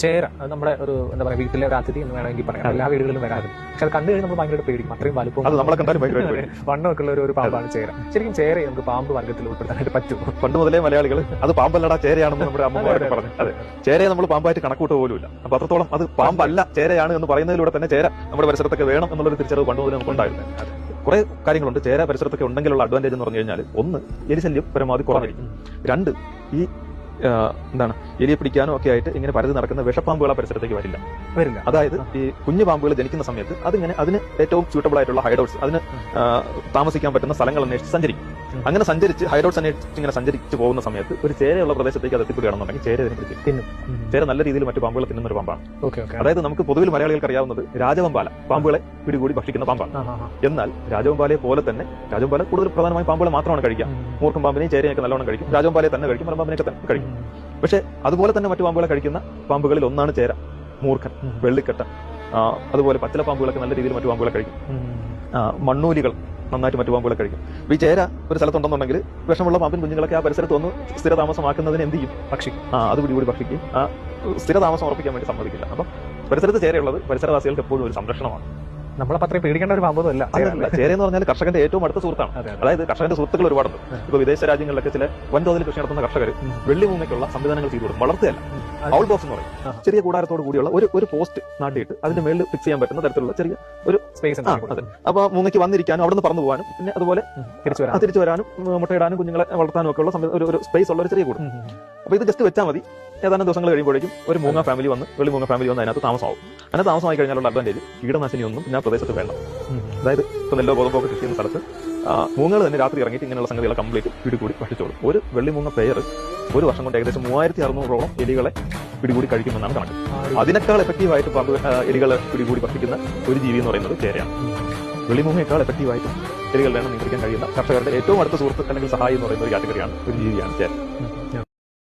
ചേര അത് നമ്മുടെ ഒരു എന്താ പറയുക വീട്ടിലെ ഒരു അതിഥി എന്ന് വേണമെങ്കിൽ പറയാം. എല്ലാ വീടുകളിലും വരാറുണ്ട്. പക്ഷെ അത് കണ്ടു കഴിഞ്ഞാൽ നമ്മൾ ഭയങ്കര പേടിക്കും. അത്രയും വലുപ്പം. വണ്ണമൊക്കെ ഉള്ള ഒരു- പാമ്പാണ് ചേര. ശരിക്കും ചേരയെ നമുക്ക് പാമ്പ് വർഗത്തിൽ ഉൾപ്പെടുത്താനായിട്ട് പറ്റും. പണ്ട് മുതലേ മലയാളികൾ അത് പാമ്പല്ലടാ ചേരയാണെന്ന് നമ്മുടെ അമ്മമാരൊക്കെ പറഞ്ഞു അതെ. ചേരയെ നമ്മൾ പാമ്പായിട്ട് കണക്കൂട്ട് പോലുമില്ല. അപ്പൊ അത്രത്തോളം അത് പാമ്പല്ല ചേരയാണ് എന്ന് പറയുന്നതിലൂടെ തന്നെ ചേര നമ്മുടെ പരിസരത്തൊക്കെ വേണം എന്നുള്ളൊരു തിരിച്ചറിവ് പണ്ട് മുതലേ നമുക്ക് ഉണ്ടായിരുന്നു. കുറെ കാര്യങ്ങളുണ്ട്. ചേര പരിസരത്തൊക്കെ ഉണ്ടെങ്കിലുള്ള അഡ്വാന്റേജ് എന്ന് പറഞ്ഞു കഴിഞ്ഞാൽ ഒന്ന് എലിശല്യം പരമാവധി കുറഞ്ഞിരിക്കും രണ്ട് ഈ എന്താണ് എലിയെ പിടിക്കാനോ ഒക്കെ ആയിട്ട് ഇങ്ങനെ പരതി നടക്കുന്ന വിഷപ്പാമ്പുകൾ ആ പരിസരത്തേക്ക് വരില്ല. വരില്ല. അതായത് ഈ കുഞ്ഞു പാമ്പുകൾ ജനിക്കുന്ന സമയത്ത് അതിങ്ങനെ അതിന് ഏറ്റവും സ്യൂട്ടബിൾ ആയിട്ടുള്ള ഹൈഡൌട്ട്സ് അതിന് താമസിക്കാൻ പറ്റുന്ന സ്ഥലങ്ങൾ അന്വേഷിച്ച് സഞ്ചരിക്കും. അങ്ങനെ സഞ്ചരിച്ച് ഹൈറോഡ് സഞ്ചരിച്ച് ഇങ്ങനെ സഞ്ചരിച്ച് പോകുന്ന സമയത്ത് ഒരു ചേരയുള്ള പ്രദേശത്തേക്ക് അത് എത്തിപ്പെടുകയാണെന്നുണ്ടെങ്കിൽ ചേര ഇതിനെ പിടിക്കും. തിന്നും. ചേര നല്ല രീതിയിൽ മറ്റു പാമ്പുകളെ തിന്നുന്ന ഒരു പാമ്പാണ് അതായത് നമുക്ക് പൊതുവിൽ മലയാളികൾക്ക് അറിയാവുന്നത് രാജവമ്പാല പാമ്പുകളെ പിടികൂടി ഭക്ഷിക്കുന്ന പാമ്പാണ്. എന്നാൽ രാജവമ്പാലയെ പോലെ തന്നെ രാജവമ്പാല കൂടുതൽ പ്രധാനമായും പാമ്പുകളെ മാത്രമാണ് കഴിക്കുക. മൂർഖം പാമ്പിനെയും ചേരയൊക്കെ നല്ലോണം കഴിക്കും. രാജവമ്പാലയെ തന്നെ കഴിക്കും. മലമ്പാമ്പിനെയൊക്കെ തന്നെ കഴിക്കും. പക്ഷേ അതുപോലെ തന്നെ മറ്റു പാമ്പുകളെ കഴിക്കുന്ന പാമ്പുകളിൽ ഒന്നാണ് ചേര മൂർഖൻ വെള്ളിക്കെട്ട. അതുപോലെ പച്ചില പാമ്പുകളൊക്കെ നല്ല രീതിയിൽ മറ്റു പാമ്പുകളെ കഴിക്കും. മണ്ണൂലികൾ നന്നായിട്ട് മറ്റു പാമ്പുകളെ കഴിക്കും. അപ്പോൾ ഈ ചേര ഒരു സ്ഥലത്തുണ്ടെന്നുണ്ടെങ്കിൽ വിഷമുള്ള പാമ്പിൻ കുഞ്ഞുങ്ങളൊക്കെ ആ പരിസരത്ത് വന്ന് സ്ഥിരതാമസമാക്കുന്നതിന് എന്ത് ചെയ്യും? പക്ഷി ആ അത് കൂടി പക്ഷിക്ക് ആ സ്ഥിരതാമസം ഉറപ്പിക്കാൻ വേണ്ടി സമ്മതിക്കില്ല. അപ്പം പരിസരത്ത് ചേരയുള്ളത് പരിസരവാസികൾക്ക് എപ്പോഴും ഒരു സംരക്ഷണമാണ്. നമ്മളപ്പോ അത്രയും പേടിക്കേണ്ട ഒരു പാമ്പൊന്നുമല്ല അതല്ല ചേര എന്ന് പറഞ്ഞാൽ കർഷകന്റെ ഏറ്റവും അടുത്ത സുഹൃത്താണ്. അതെ അതെ. അതായത് കർഷകന്റെ സുഹൃത്തുക്കൾ ഒരുപാടുണ്ട്. ഇപ്പൊ വിദേശ രാജ്യങ്ങളിലൊക്കെ ചില വൻതോതിൽ കൃഷി നടത്തുന്ന കർഷകർ ഉം. വെള്ളിമൂങ്ങയ്ക്കുള്ള സംവിധാനങ്ങൾ ചെയ്തു കൊടുക്കും. വളർത്തുകയല്ല. ഔട്ട് ഔൾ ബോക്സ് എന്ന് പറയും. ചെറിയ കൂടാരത്തോട് കൂടിയുള്ള ഒരു ഒരു പോസ്റ്റ് നാട്ടിയിട്ട് അതിന്റെ മേളിൽ ഫിക്സ് ചെയ്യാൻ പറ്റുന്ന തരത്തിലുള്ള ചെറിയ ഒരു സ്പേസ് അതെ. അപ്പൊ മൂന്നയ്ക്ക് വന്നിരിക്കാനും അവിടെ നിന്ന് പറന്നു പോകാനും പിന്നെ അതുപോലെ തിരിച്ചു വരാനും. മുട്ടയിടാനും കുഞ്ഞുങ്ങളെ വളർത്താനും ഒക്കെ ഉള്ള ഒരു സ്പേസ് ഉള്ള ഒരു ചെറിയ കൂടും. അപ്പൊ ഇത് ജസ്റ്റ് വെച്ചാൽ മതി. ഏതാനും ദിവസങ്ങൾ കഴിയുമ്പോഴേക്കും ഒരു മൂങ്ങ ഫാമിലി വന്ന് വെള്ളി മൂങ്ങ ഫാമിലി വന്ന് അതിനകത്ത് താമസമാവും. അങ്ങനെ താമസമായി കഴിഞ്ഞാലുള്ള അഡ്വാന്റേജ് കീടനാശിനി ഒന്നും പിന്നെ ആ പ്രദേശത്ത് വേണ്ട. അതായത് ഇപ്പൊ നെല്ലോ ഗോതമ്പൊക്കെ കൃഷി ചെയ്യുന്ന സ്ഥലത്ത് മൂങ്ങകൾ തന്നെ രാത്രി ഇറങ്ങിയിട്ട് ഇങ്ങനെയുള്ള സംഗതികളെ കംപ്ലീറ്റ് പിടികൂടി ഭക്ഷിച്ചോളും. ഒരു വെള്ളിമൂങ്ങ പെയർ ഒരു വർഷം കൊണ്ട് ഏകദേശം മൂവായിരത്തി അറുന്നൂറോളം എലികളെ പിടികൂടി കഴിക്കുമെന്നാണ് കണക്ക്. അതിനേക്കാൾ എഫക്റ്റീവായിട്ട് പാമ്പ് എലികളെ പിടികൂടി ഭക്ഷിക്കുന്ന ഒരു ജീവി എന്ന് പറയുന്നത് ചേരയാണ് വെള്ളിമൂങ്ങയേക്കാൾ എഫക്റ്റീവായിട്ട് എലികളുടെ എണ്ണം നിയന്ത്രിക്കാൻ കഴിയുന്ന കർഷകരുടെ ഏറ്റവും അടുത്ത സുഹൃത്ത് അല്ലെങ്കിൽ സഹായി എന്ന് പറയുന്ന ഒരു കാറ്റഗറിയാണ് ഒരു ജീവിയാണ് ചേര.